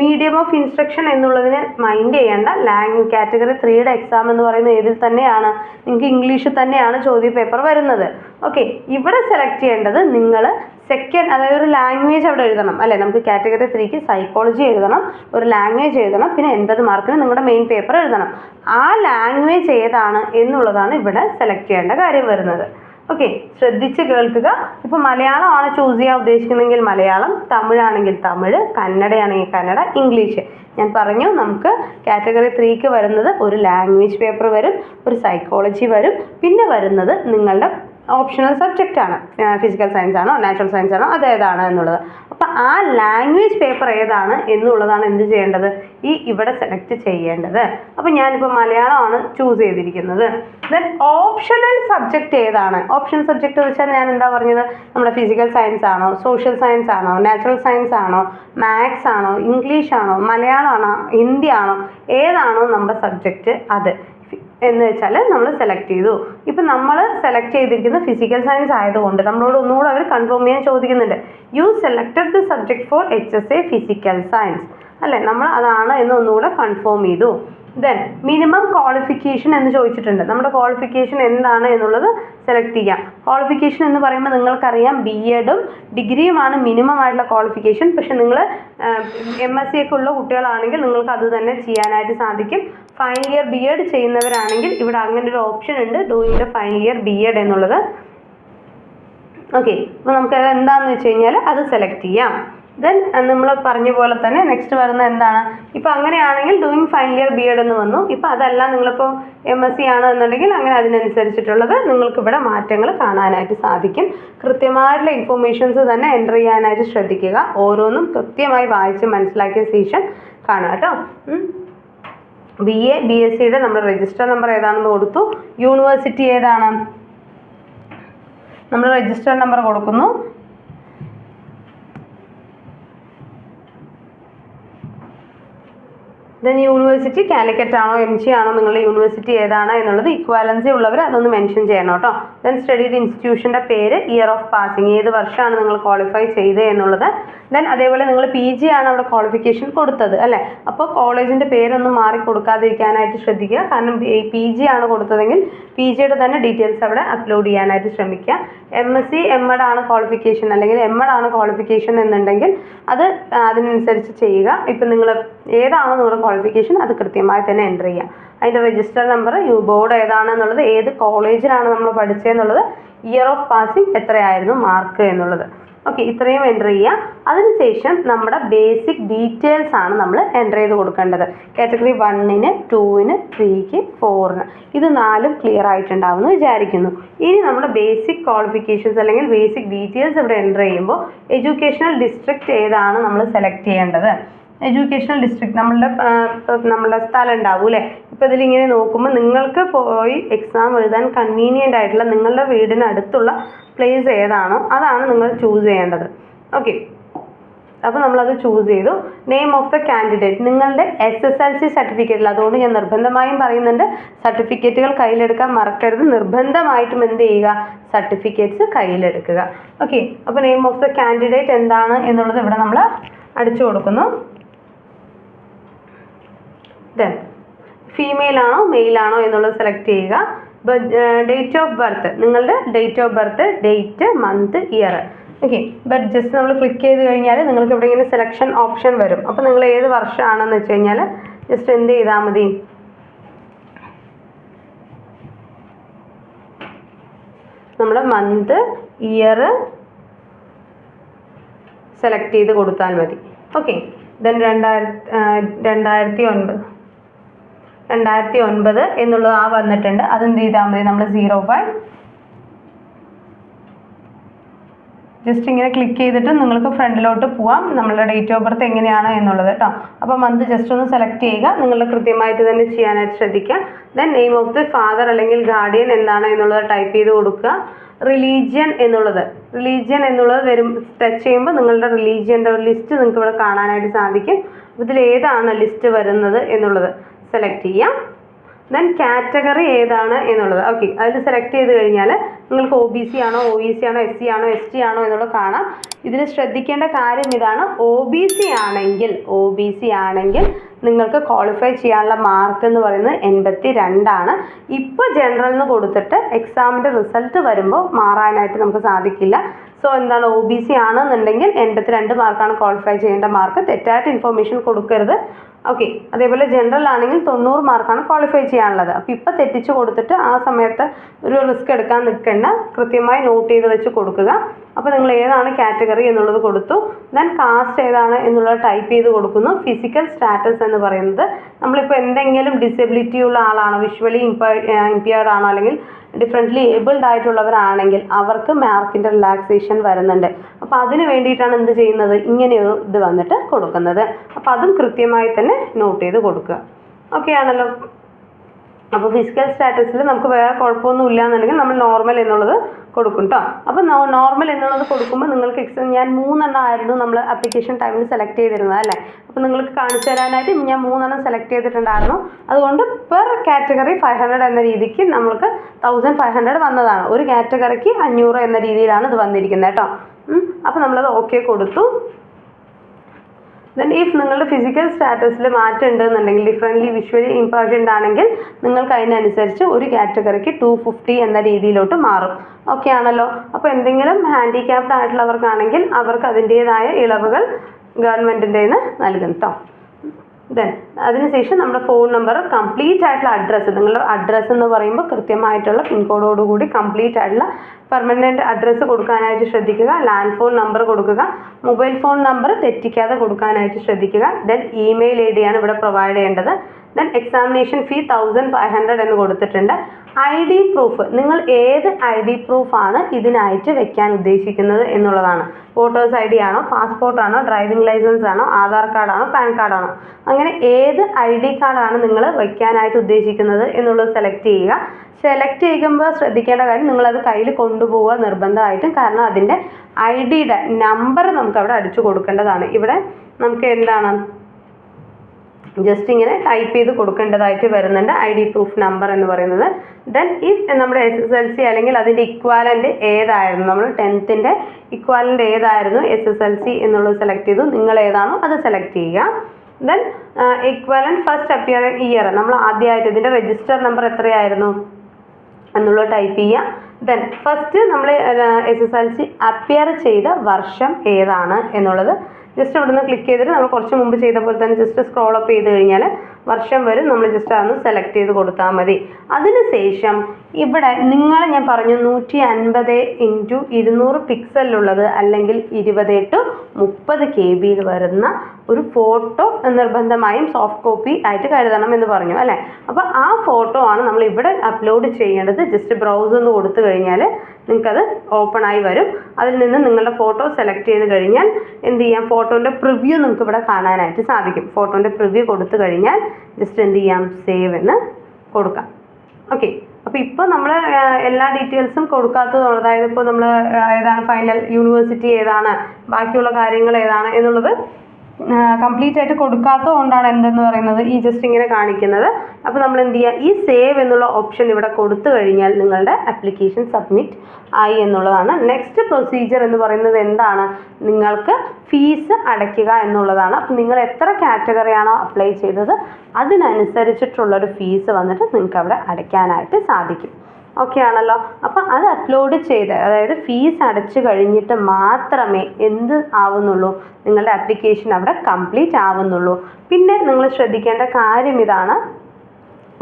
S1: മീഡിയം ഓഫ് ഇൻസ്ട്രക്ഷൻ എന്നുള്ളതിനെ മൈൻഡ് ചെയ്യേണ്ട. ലാംഗ്വേജ് കാറ്റഗറി ത്രീയുടെ എക്സാം എന്ന് പറയുന്നത് ഏതിൽ തന്നെയാണ്? നിങ്ങൾക്ക് ഇംഗ്ലീഷിൽ തന്നെയാണ് ചോദ്യ പേപ്പർ വരുന്നത്. ഓക്കെ ഇവിടെ സെലക്ട് ചെയ്യേണ്ടത് നിങ്ങൾ സെക്കൻഡ് അതായത് ഒരു ലാംഗ്വേജ് അവിടെ എഴുതണം അല്ലേ? നമുക്ക് കാറ്റഗറി ത്രീക്ക് സൈക്കോളജി എഴുതണം ഒരു ലാംഗ്വേജ് എഴുതണം പിന്നെ എൺപത് മാർക്കിന് നിങ്ങളുടെ മെയിൻ പേപ്പർ എഴുതണം. ആ ലാംഗ്വേജ് ഏതാണ് എന്നുള്ളതാണ് ഇവിടെ സെലക്ട് ചെയ്യേണ്ട കാര്യം വരുന്നത്. ഓക്കെ ശ്രദ്ധിച്ച് കേൾക്കുക. ഇപ്പോൾ മലയാളമാണ് ചൂസ് ചെയ്യാൻ ഉദ്ദേശിക്കുന്നതെങ്കിൽ മലയാളം തമിഴാണെങ്കിൽ തമിഴ് കന്നഡയാണെങ്കിൽ കന്നഡ ഇംഗ്ലീഷ്. ഞാൻ പറഞ്ഞു നമുക്ക് കാറ്റഗറി ത്രീക്ക് വരുന്നത് ഒരു ലാംഗ്വേജ് പേപ്പർ വരും ഒരു സൈക്കോളജി വരും പിന്നെ വരുന്നത് നിങ്ങളുടെ ഓപ്ഷണൽ സബ്ജക്റ്റ് ആണ്. ഫിസിക്കൽ സയൻസ് ആണോ നാച്ചുറൽ സയൻസ് ആണോ അതേതാണ് എന്നുള്ളത്. അപ്പോൾ ആ ലാംഗ്വേജ് പേപ്പർ ഏതാണ് എന്നുള്ളതാണ് എന്ത് ചെയ്യേണ്ടത്? ഈ ഇവിടെ സെലക്ട് ചെയ്യേണ്ടത്. അപ്പം ഞാനിപ്പോൾ മലയാളമാണ് ചൂസ് ചെയ്തിരിക്കുന്നത്. ദെൻ ഓപ്ഷണൽ സബ്ജക്റ്റ് ഏതാണ്? ഓപ്ഷണൽ സബ്ജക്റ്റ് എന്ന് വെച്ചാൽ ഞാൻ എന്താ പറഞ്ഞത്? നമ്മുടെ ഫിസിക്കൽ സയൻസ് ആണോ സോഷ്യൽ സയൻസ് ആണോ നാച്ചുറൽ സയൻസ് ആണോ മാത്സ് ആണോ ഇംഗ്ലീഷ് ആണോ മലയാളമാണോ ഹിന്ദി ആണോ ഏതാണോ നമ്മുടെ സബ്ജക്റ്റ് അത്. എന്ന് വെച്ചാൽ നമ്മൾ സെലക്ട് ചെയ്തു. ഇപ്പം നമ്മൾ സെലക്ട് ചെയ്തിരിക്കുന്ന ഫിസിക്കൽ സയൻസ് ആയതുകൊണ്ട് നമ്മളോട് ഒന്നുകൂടെ അവർ കൺഫേം ചെയ്യാൻ ചോദിക്കുന്നുണ്ട്. You selected the subject for H S A physical science അല്ലേ? നമ്മൾ അതാണ് എന്ന് ഒന്നുകൂടെ കൺഫേം ചെയ്തു. ദെൻ മിനിമം ക്വാളിഫിക്കേഷൻ എന്ന് ചോദിച്ചിട്ടുണ്ട്. നമ്മുടെ ക്വാളിഫിക്കേഷൻ എന്താണ് എന്നുള്ളത് സെലക്ട് ചെയ്യാം. ക്വാളിഫിക്കേഷൻ എന്ന് പറയുമ്പോൾ നിങ്ങൾക്കറിയാം ബി എഡും ഡിഗ്രിയുമാണ് മിനിമം ആയിട്ടുള്ള ക്വാളിഫിക്കേഷൻ പക്ഷെ നിങ്ങൾ എം എസ് സി ഒക്കെ ഉള്ള കുട്ടികളാണെങ്കിൽ നിങ്ങൾക്ക് അത് തന്നെ ചെയ്യാനായിട്ട് സാധിക്കും. ഫൈനൽ ഇയർ ബി എഡ് ചെയ്യുന്നവരാണെങ്കിൽ ഇവിടെ അങ്ങനെ ഒരു ഓപ്ഷൻ ഉണ്ട്. Doing the final year B Ed എന്നുള്ളത്. ഓക്കെ അപ്പോൾ നമുക്ക് അത് എന്താണെന്ന് വെച്ച് കഴിഞ്ഞാൽ അത് സെലക്ട് ചെയ്യാം. ദെൻ നമ്മൾ പറഞ്ഞ പോലെ തന്നെ നെക്സ്റ്റ് വരുന്നത് എന്താണ്? ഇപ്പോൾ അങ്ങനെയാണെങ്കിൽ doing final year B Ed എന്ന് വന്നു. ഇപ്പോൾ അതല്ല നിങ്ങളിപ്പോൾ എം എസ് സി ആണ് എന്നുണ്ടെങ്കിൽ അങ്ങനെ അതിനനുസരിച്ചിട്ടുള്ളത് നിങ്ങൾക്ക് ഇവിടെ മാറ്റങ്ങൾ കാണാനായിട്ട് സാധിക്കും. കൃത്യമായിട്ടുള്ള ഇൻഫോർമേഷൻസ് തന്നെ എന്റർ ചെയ്യാനായിട്ട് ശ്രദ്ധിക്കുക. ഓരോന്നും കൃത്യമായി വായിച്ച് മനസ്സിലാക്കിയ ശേഷം കാണുക കേട്ടോ. ബി എ ബി എസ് സിയുടെ നമ്മുടെ രജിസ്റ്റർ നമ്പർ ഏതാണെന്ന് കൊടുത്തു. യൂണിവേഴ്സിറ്റി ഏതാണ്? നമ്മൾ രജിസ്റ്റർ നമ്പർ കൊടുക്കുന്നു. ദെൻ യൂണിവേഴ്സിറ്റി കാലിക്കറ്റ് ആണോ എം ജി ആണോ നിങ്ങളുടെ യൂണിവേഴ്സിറ്റി ഏതാണ് എന്നുള്ളത് ഇക്വാലൻസി ഉള്ളവർ അതൊന്ന് മെൻഷൻ ചെയ്യണം കേട്ടോ. ദെൻ സ്റ്റഡീഡ് ഇൻസ്റ്റിറ്റ്യൂഷന്റെ പേര് ഇയർ ഓഫ് പാസിംഗ് ഏത് വർഷമാണ് നിങ്ങൾ ക്വാളിഫൈ ചെയ്തത് എന്നുള്ളത്. ദെൻ അതേപോലെ നിങ്ങൾ പി ജി ആണ് അവിടെ ക്വാളിഫിക്കേഷൻ കൊടുത്തത് അല്ലേ? അപ്പോൾ കോളേജിന്റെ പേരൊന്നും മാറി കൊടുക്കാതിരിക്കാനായിട്ട് ശ്രദ്ധിക്കുക. കാരണം പി ജി ആണ് കൊടുത്തതെങ്കിൽ പി ജിയുടെ തന്നെ ഡീറ്റെയിൽസ് അവിടെ അപ്ലോഡ് ചെയ്യാനായിട്ട് ശ്രമിക്കുക. M S C M Ed ആണ് ക്വാളിഫിക്കേഷൻ അല്ലെങ്കിൽ എം എഡ് ആണ് ക്വാളിഫിക്കേഷൻ എന്നുണ്ടെങ്കിൽ അത് അതിനനുസരിച്ച് ചെയ്യുക. ഇപ്പം നിങ്ങൾ ഏതാണോ നിങ്ങളുടെ ക്വാളിഫിക്കേഷൻ അത് കൃത്യമായി തന്നെ എന്റർ ചെയ്യുക. അതിന്റെ രജിസ്റ്റർ നമ്പർ യു ബോർഡ് ഏതാണെന്നുള്ളത് ഏത് കോളേജിലാണ് നമ്മൾ പഠിച്ചതെന്നുള്ളത് ഇയർ ഓഫ് പാസിംഗ് എത്രയായിരുന്നു മാർക്ക് എന്നുള്ളത്. ഓക്കെ ഇത്രയും എന്റർ ചെയ്യുക. അതിനുശേഷം നമ്മുടെ ബേസിക് ഡീറ്റെയിൽസ് ആണ് നമ്മൾ എന്റർ ചെയ്ത് കൊടുക്കേണ്ടത്. കാറ്റഗറി വണ്ണിന് ടൂവിന് ത്രീക്ക് ഫോറിന് ഇത് നാലും ക്ലിയർ ആയിട്ടുണ്ടാവുമെന്ന് വിചാരിക്കുന്നു. ഇനി നമ്മുടെ ബേസിക് ക്വാളിഫിക്കേഷൻസ് അല്ലെങ്കിൽ ബേസിക് ഡീറ്റെയിൽസ് ഇവിടെ എന്റർ ചെയ്യുമ്പോൾ എഡ്യൂക്കേഷണൽ ഡിസ്ട്രിക്റ്റ് ഏതാണ് നമ്മൾ സെലക്ട് ചെയ്യേണ്ടത്? എഡ്യൂക്കേഷണൽ ഡിസ്ട്രിക്ട് നമ്മളുടെ നമ്മളുടെ സ്ഥലം ഉണ്ടാവും അല്ലേ ഇപ്പോൾ ഇതിലിങ്ങനെ നോക്കുമ്പോൾ നിങ്ങൾക്ക് പോയി എക്സാം എഴുതാൻ കൺവീനിയന്റ് ആയിട്ടുള്ള നിങ്ങളുടെ വീടിനടുത്തുള്ള പ്ലേസ് ഏതാണോ അതാണ് നിങ്ങൾ ചൂസ് ചെയ്യേണ്ടത്. ഓക്കെ അപ്പോൾ നമ്മളത് ചൂസ് ചെയ്തു. നെയിം ഓഫ് ദ കാൻഡിഡേറ്റ് നിങ്ങളുടെ എസ് എസ് എൽ സി സർട്ടിഫിക്കറ്റിൽ അതുകൊണ്ട് ഞാൻ നിർബന്ധമായും പറയുന്നുണ്ട് സർട്ടിഫിക്കറ്റുകൾ കയ്യിലെടുക്കാൻ മറക്കരുത്. നിർബന്ധമായിട്ടും എന്ത് ചെയ്യുക? സർട്ടിഫിക്കറ്റ്സ് കയ്യിലെടുക്കുക. ഓക്കെ അപ്പോൾ നെയിം ഓഫ് ദ കാൻഡിഡേറ്റ് എന്താണ് എന്നുള്ളത് ഇവിടെ നമ്മൾ അടിച്ചു കൊടുക്കുന്നു. ദെൻ ഫീമെയിൽ ആണോ മെയിൽ ആണോ എന്നുള്ളത് സെലക്ട് ചെയ്യുക. ഡേറ്റ് ഓഫ് ബർത്ത് നിങ്ങളുടെ date of birth date month year okay but just നമ്മൾ ക്ലിക്ക് ചെയ്ത് കഴിഞ്ഞാൽ നിങ്ങൾക്ക് ഇവിടെ ഇങ്ങനെ സെലക്ഷൻ ഓപ്ഷൻ വരും. അപ്പോൾ നിങ്ങൾ ഏത് വർഷമാണെന്ന് വെച്ച് കഴിഞ്ഞാൽ ജസ്റ്റ് എന്ത് ചെയ്താൽ മതി? നമ്മുടെ മന്ത് ഇയർ സെലക്ട് ചെയ്ത് കൊടുത്താൽ മതി. ഓക്കെ ദെൻ രണ്ടായിരത്തി രണ്ടായിരത്തി ഒൻപത്. രണ്ടായിരത്തി ഒൻപത് എന്നുള്ളത് ആ വന്നിട്ടുണ്ട്. അതെന്ത് ചെയ്താൽ മതി? നമ്മൾ സീറോ ഫൈവ് ജസ്റ്റ് ഇങ്ങനെ ക്ലിക്ക് ചെയ്തിട്ട് നിങ്ങൾക്ക് ഫ്രണ്ടിലോട്ട് പോവാം. നമ്മളുടെ ഡേറ്റ് ഓഫ് ബർത്ത് എങ്ങനെയാണ് എന്നുള്ളത് കേട്ടോ അപ്പോൾ മന്ത് ജസ്റ്റ് ഒന്ന് സെലക്ട് ചെയ്യുക. നിങ്ങളുടെ കൃത്യമായിട്ട് തന്നെ ചെയ്യാനായിട്ട് ശ്രദ്ധിക്കുക. Then name of the father അല്ലെങ്കിൽ ഗാർഡിയൻ എന്താണ് എന്നുള്ളത് ടൈപ്പ് ചെയ്ത് കൊടുക്കുക. റിലീജിയൻ എന്നുള്ളത്. റിലീജിയൻ എന്നുള്ളത് വരും ടച്ച് ചെയ്യുമ്പോൾ നിങ്ങളുടെ റിലീജിയന്റെ ഒരു ലിസ്റ്റ് നിങ്ങൾക്ക് ഇവിടെ കാണാനായിട്ട് സാധിക്കും. ഇതിൽ ഏതാണ് ലിസ്റ്റ് വരുന്നത് എന്നുള്ളത്. സെലക്ട് ചെയ്യാം. ദെൻ കാറ്റഗറി ഏതാണ് എന്നുള്ളത്. ഓക്കെ അതിൽ സെലക്ട് ചെയ്ത് കഴിഞ്ഞാൽ നിങ്ങൾക്ക് ഒ ബി സി ആണോ ഒ ഇ സി ആണോ എസ് സി ആണോ എസ് ടി ആണോ എന്നുള്ളത് കാണാം. ഇതിൽ ശ്രദ്ധിക്കേണ്ട കാര്യം ഇതാണ്. ഒ ബി സി ആണെങ്കിൽ ഒ ബി സി ആണെങ്കിൽ നിങ്ങൾക്ക് ക്വാളിഫൈ ചെയ്യാനുള്ള മാർക്ക് എന്ന് പറയുന്നത് എൺപത്തി രണ്ടാണ് ഇപ്പോൾ ജനറൽ എന്ന് കൊടുത്തിട്ട് എക്സാമിന്റെ റിസൾട്ട് വരുമ്പോൾ മാറാനായിട്ട് നമുക്ക് സാധിക്കില്ല. സോ എന്താണ് ഒ ബി സി ആണെന്നുണ്ടെങ്കിൽ എൺപത്തി രണ്ട് മാർക്കാണ് ക്വാളിഫൈ ചെയ്യേണ്ട മാർക്ക് തെറ്റായിട്ട് ഇൻഫോർമേഷൻ കൊടുക്കരുത്. ഓക്കെ അതേപോലെ ജനറൽ ആണെങ്കിൽ തൊണ്ണൂറ് മാർക്കാണ് ക്വാളിഫൈ ചെയ്യാനുള്ളത്. അപ്പോൾ ഇപ്പോൾ തെറ്റിച്ച് കൊടുത്തിട്ട് ആ സമയത്ത് ഒരു റിസ്ക് എടുക്കാൻ നിൽക്കേണ്ട. കൃത്യമായി നോട്ട് ചെയ്ത് വെച്ച് കൊടുക്കുക. അപ്പോൾ നിങ്ങൾ ഏതാണ് കാറ്റഗറി എന്നുള്ളത് കൊടുത്തു. ദെൻ കാസ്റ്റ് ഏതാണ് എന്നുള്ളത് ടൈപ്പ് ചെയ്ത് കൊടുക്കുന്നു. ഫിസിക്കൽ സ്റ്റാറ്റസ് എന്ന് പറയുന്നത്. നമ്മളിപ്പോൾ എന്തെങ്കിലും ഡിസബിലിറ്റി ഉള്ള ആളാണോ വിഷ്വലി ഇമ്പയർഡ് ആണോ അല്ലെങ്കിൽ ഡിഫറെന്റ്ലി ഏബിൾഡ് ആയിട്ടുള്ളവരാണെങ്കിൽ അവർക്ക് മാർക്കിന്റെ റിലാക്സേഷൻ വരുന്നുണ്ട്. അപ്പോൾ അതിന് വേണ്ടിയിട്ടാണ് എന്ത് ചെയ്യുന്നത്? ഇങ്ങനെയൊരു ഇത് വന്നിട്ട് കൊടുക്കുന്നത്. അപ്പോൾ അതും കൃത്യമായി തന്നെ നോട്ട് ചെയ്ത് കൊടുക്കുക. ഓക്കെ ആണല്ലോ? അപ്പോൾ ഫിസിക്കൽ സ്റ്റാറ്റസിൽ നമുക്ക് വേറെ കുഴപ്പമൊന്നും ഇല്ല എന്നുണ്ടെങ്കിൽ നമ്മൾ നോർമൽ എന്നുള്ളത് കൊടുക്കും കേട്ടോ അപ്പോൾ നോർമൽ എന്നുള്ളത് കൊടുക്കുമ്പോൾ നിങ്ങൾക്ക് ഞാൻ മൂന്നെണ്ണം ആയിരുന്നു നമ്മൾ അപ്ലിക്കേഷൻ ടൈമിൽ സെലക്ട് ചെയ്തിരുന്നത് അല്ലേ? അപ്പോൾ നിങ്ങൾക്ക് കാണിച്ചു തരാനായിട്ട് ഞാൻ മൂന്നെണ്ണം സെലക്ട് ചെയ്തിട്ടുണ്ടായിരുന്നു. അതുകൊണ്ട് പെർ കാറ്റഗറി ഫൈവ് ഹൺഡ്രഡ് എന്ന രീതിക്ക് നമ്മൾക്ക് തൗസൻഡ് ഫൈവ് ഹൺഡ്രഡ് വന്നതാണ്. ഒരു കാറ്റഗറിക്ക് അഞ്ഞൂറ് എന്ന രീതിയിലാണ് ഇത് വന്നിരിക്കുന്നത് കേട്ടോ അപ്പോൾ നമ്മളത് ഓക്കെ കൊടുത്തു. ദെൻ ഇഫ് നിങ്ങളുടെ ഫിസിക്കൽ സ്റ്റാറ്റസിൽ മാറ്റം ഉണ്ടെന്നുണ്ടെങ്കിൽ ഡിഫറെന്റ്ലി വിഷ്വലി ഇമ്പോർട്ടന്റ് ആണെങ്കിൽ നിങ്ങൾക്ക് അതിനനുസരിച്ച് ഒരു കാറ്റഗറിക്ക് ടു ഫിഫ്റ്റി എന്ന രീതിയിലോട്ട് മാറും. ഓക്കെ ആണല്ലോ? അപ്പോൾ എന്തെങ്കിലും ഹാൻഡിക്യാപ്ഡ് ആയിട്ടുള്ളവർക്കാണെങ്കിൽ അവർക്ക് അതിന്റേതായ ഇളവുകൾ ഗവൺമെന്റിന്റെ നൽകും കേട്ടോ ദെൻ അതിനുശേഷം നമ്മുടെ ഫോൺ നമ്പർ കംപ്ലീറ്റ് ആയിട്ടുള്ള അഡ്രസ്സ് നിങ്ങളുടെ അഡ്രസ്സ് എന്ന് പറയുമ്പോൾ കൃത്യമായിട്ടുള്ള പിൻകോഡോടുകൂടി കംപ്ലീറ്റ് ആയിട്ടുള്ള പെർമനന്റ് അഡ്രസ്സ് കൊടുക്കാനായിട്ട് ശ്രദ്ധിക്കുക ലാൻഡ് ഫോൺ നമ്പർ കൊടുക്കുക മൊബൈൽ ഫോൺ നമ്പർ തെറ്റിക്കാതെ കൊടുക്കാനായിട്ട് ശ്രദ്ധിക്കുക ദെൻ ഇമെയിൽ ഐ ഡിയാണ് ഇവിടെ പ്രൊവൈഡ് ചെയ്യേണ്ടത്. Then examination fee thousand five hundred എന്ന് കൊടുത്തിട്ടുണ്ട്. ഐ ഡി പ്രൂഫ് നിങ്ങൾ ഏത് ഐ ഡി പ്രൂഫാണ് ഇതിനായിട്ട് വെക്കാൻ ഉദ്ദേശിക്കുന്നത് എന്നുള്ളതാണ്. ഫോട്ടോസ് ഐ ഡി ആണോ പാസ്പോർട്ടാണോ ഡ്രൈവിംഗ് ലൈസൻസ് ആണോ ആധാർ കാർഡാണോ പാൻ കാർഡാണോ അങ്ങനെ ഏത് ഐ ഡി കാർഡാണ് നിങ്ങൾ വയ്ക്കാനായിട്ട് ഉദ്ദേശിക്കുന്നത് എന്നുള്ളത് സെലക്ട് ചെയ്യുക. സെലക്ട് ചെയ്യുമ്പോൾ ശ്രദ്ധിക്കേണ്ട കാര്യം നിങ്ങളത് കയ്യിൽ കൊണ്ടുപോവുക നിർബന്ധമായിട്ടും. കാരണം അതിന്റെ ഐ ഡിയുടെ നമ്പർ നമുക്ക് അവിടെ അടിച്ചു കൊടുക്കേണ്ടതാണ്. ഇവിടെ നമുക്ക് എന്താണ്? ജസ്റ്റ് ഇങ്ങനെ ടൈപ്പ് ചെയ്ത് കൊടുക്കേണ്ടതായിട്ട് വരുന്നുണ്ട് ഐ ഡി പ്രൂഫ് നമ്പർ എന്ന് പറയുന്നത്. ദെൻ ഇഫ് നമ്മുടെ എസ് എസ് എൽ സി അല്ലെങ്കിൽ അതിന്റെ ഇക്വാലന്റ് ഏതായിരുന്നു? നമ്മൾ ടെൻത്തിന്റെ ഇക്വാലന്റ് ഏതായിരുന്നു എസ് എസ് എൽ സി എന്നുള്ളത് സെലക്ട് ചെയ്തു. നിങ്ങൾ ഏതാണോ അത് സെലക്ട് ചെയ്യുക. Then equivalent first appear year നമ്മൾ ആദ്യമായിട്ട് ഇതിന്റെ രജിസ്റ്റർ നമ്പർ എത്രയായിരുന്നു എന്നുള്ളത് ടൈപ്പ് ചെയ്യുക. ദെൻ ഫസ്റ്റ് നമ്മൾ S S L C appear ചെയ്ത വർഷം ഏതാണ് എന്നുള്ളത് ജസ്റ്റ് അവിടെ നിന്ന് ക്ലിക്ക് ചെയ്തിട്ട് നമ്മൾ കുറച്ച് മുമ്പ് ചെയ്ത പോലെ തന്നെ ജസ്റ്റ് സ്ക്രോൾ അപ്പ് ചെയ്ത് കഴിഞ്ഞാൽ വർഷം വരും. നമ്മൾ ജസ്റ്റ് അതൊന്ന് സെലക്ട് ചെയ്ത് കൊടുത്താൽ മതി. അതിനുശേഷം ഇവിടെ നിങ്ങൾ ഞാൻ പറഞ്ഞു നൂറ്റി അൻപത് ഇന്റു ഇരുന്നൂറ് പിക്സലിലുള്ളത് അല്ലെങ്കിൽ ഇരുപത് ടു മുപ്പത് കെ ബിയിൽ വരുന്ന ഒരു ഫോട്ടോ നിർബന്ധമായും സോഫ്റ്റ് കോപ്പി ആയിട്ട് കരുതണം എന്ന് പറഞ്ഞു അല്ലേ? അപ്പോൾ ആ ഫോട്ടോ ആണ് നമ്മൾ ഇവിടെ അപ്ലോഡ് ചെയ്യേണ്ടത്. ജസ്റ്റ് ബ്രൗസ് ഒന്ന് കൊടുത്തു കഴിഞ്ഞാൽ നിങ്ങൾക്കത് ഓപ്പൺ ആയി വരും. അതിൽ നിന്ന് നിങ്ങളുടെ ഫോട്ടോ സെലക്ട് ചെയ്ത് കഴിഞ്ഞാൽ എന്ത് ചെയ്യാം? ഫോട്ടോന്റെ പ്രിവ്യൂ നിങ്ങൾക്ക് ഇവിടെ കാണാനായിട്ട് സാധിക്കും. ഫോട്ടോന്റെ പ്രിവ്യൂ കൊടുത്തു കഴിഞ്ഞാൽ ജസ്റ്റ് എന്ത് ചെയ്യാം? സേവ് എന്ന് കൊടുക്കാം. ഓക്കെ അപ്പോൾ ഇപ്പോൾ നമ്മൾ എല്ലാ ഡീറ്റെയിൽസും കൊടുക്കാത്തതുകൊണ്ട് അതായത് ഇപ്പോൾ നമ്മൾ ഏതാണ് ഫൈനൽ യൂണിവേഴ്സിറ്റി ഏതാണ്? ബാക്കിയുള്ള കാര്യങ്ങൾ ഏതാണ്? എന്നുള്ളത് കംപ്ലീറ്റ് ആയിട്ട് കൊടുക്കാത്തത് കൊണ്ടാണ് എന്തെന്ന് പറയുന്നത് ഈ ജസ്റ്റ് ഇങ്ങനെ കാണിക്കുന്നത്. അപ്പോൾ നമ്മൾ എന്ത് ചെയ്യുക ഈ സേവ് എന്നുള്ള ഓപ്ഷൻ ഇവിടെ കൊടുത്തു കഴിഞ്ഞാൽ നിങ്ങളുടെ അപ്ലിക്കേഷൻ സബ്മിറ്റ് ആയി എന്നുള്ളതാണ്. നെക്സ്റ്റ് പ്രൊസീജിയർ എന്ന് പറയുന്നത് എന്താണ്? നിങ്ങൾക്ക് ഫീസ് അടയ്ക്കുക എന്നുള്ളതാണ്. അപ്പം നിങ്ങൾ എത്ര കാറ്റഗറിയാണോ അപ്ലൈ ചെയ്തത് അതിനനുസരിച്ചിട്ടുള്ളൊരു ഫീസ് വന്നിട്ട് നിങ്ങൾക്ക് അവിടെ അടയ്ക്കാനായിട്ട് സാധിക്കും. ഓക്കെ ആണല്ലോ അപ്പം അത് അപ്ലോഡ് ചെയ്ത് അതായത് ഫീസ് അടച്ചു കഴിഞ്ഞിട്ട് മാത്രമേ എന്ത് ആവുന്നുള്ളൂ? നിങ്ങളുടെ ആപ്ലിക്കേഷൻ അവിടെ കംപ്ലീറ്റ് ആവുന്നുള്ളൂ. പിന്നെ നിങ്ങൾ ശ്രദ്ധിക്കേണ്ട കാര്യം ഇതാണ്.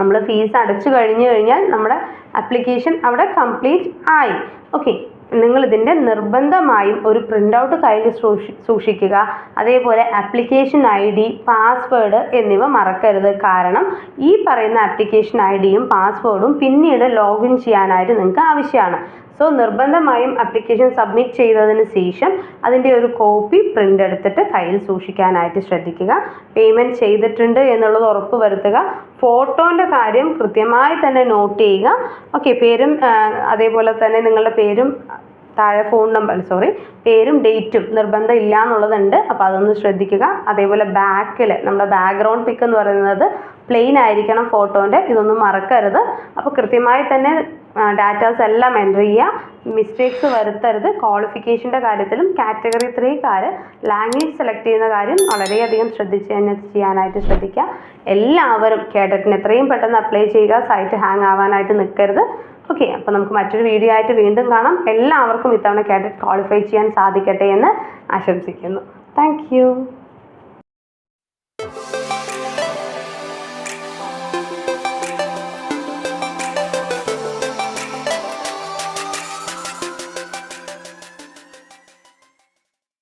S1: നമ്മൾ ഫീസ് അടച്ചു കഴിഞ്ഞു കഴിഞ്ഞാൽ നമ്മുടെ ആപ്ലിക്കേഷൻ അവിടെ കംപ്ലീറ്റ് ആയി. ഓക്കെ നിങ്ങൾ ഇതിന്റെ നിർബന്ധമായും ഒരു പ്രിന്റ് ഔട്ട് കയ്യിൽ സൂക്ഷി സൂക്ഷിക്കുക. അതേപോലെ ആപ്ലിക്കേഷൻ ഐ ഡി പാസ്വേഡ് എന്നിവ മറക്കരുത്. കാരണം ഈ പറയുന്ന ആപ്ലിക്കേഷൻ ഐ ഡിയും പാസ്വേഡും പിന്നീട് ലോഗിൻ ചെയ്യാനായിട്ട് നിങ്ങൾക്ക് ആവശ്യമാണ്. സോ നിർബന്ധമായും അപ്ലിക്കേഷൻ സബ്മിറ്റ് ചെയ്തതിന് ശേഷം അതിന്റെ ഒരു കോപ്പി പ്രിന്റ് എടുത്തിട്ട് കയ്യിൽ സൂക്ഷിക്കാനായിട്ട് ശ്രദ്ധിക്കുക. പേയ്മെന്റ് ചെയ്തിട്ടുണ്ട് എന്നുള്ളത് ഉറപ്പ് വരുത്തുക. ഫോട്ടോന്റെ കാര്യം കൃത്യമായി തന്നെ നോട്ട് ചെയ്യുക. ഓക്കെ പേരും അതേപോലെ തന്നെ നിങ്ങളുടെ പേരും താഴെ ഫോൺ നമ്പർ സോറി പേരും ഡേറ്റും നിർബന്ധം ഇല്ല എന്നുള്ളതുണ്ട് അപ്പോൾ അതൊന്ന് ശ്രദ്ധിക്കുക. അതേപോലെ ബാക്കിൽ നമ്മുടെ ബാക്ക്ഗ്രൗണ്ട് പിക്ക് എന്ന് പറയുന്നത് പ്ലെയിൻ ആയിരിക്കണം ഫോട്ടോന്റെ ഇതൊന്നും മറക്കരുത്. അപ്പോൾ കൃത്യമായി തന്നെ ഡാറ്റാസ് എല്ലാം എന്റർ ചെയ്യുക മിസ്റ്റേക്സ് വരുത്തരുത്. ക്വാളിഫിക്കേഷന്റെ കാര്യത്തിലും കാറ്റഗറി ത്രീക്കാർ ലാംഗ്വേജ് സെലക്ട് ചെയ്യുന്ന കാര്യം വളരെയധികം ശ്രദ്ധിച്ച് തന്നെ ചെയ്യാനായിട്ട് ശ്രദ്ധിക്കുക. എല്ലാവരും കേഡറ്റിന് എത്രയും പെട്ടെന്ന് അപ്ലൈ ചെയ്യുക. സൈറ്റ് ഹാങ് ആവാനായിട്ട് നിൽക്കരുത് ഓക്കെ അപ്പോൾ നമുക്ക് മറ്റൊരു വീഡിയോ ആയിട്ട് വീണ്ടും കാണാം. എല്ലാവർക്കും ഇത്തവണ കേഡറ്റ് ക്വാളിഫൈ ചെയ്യാൻ സാധിക്കട്ടെ എന്ന് ആശംസിക്കുന്നു. താങ്ക്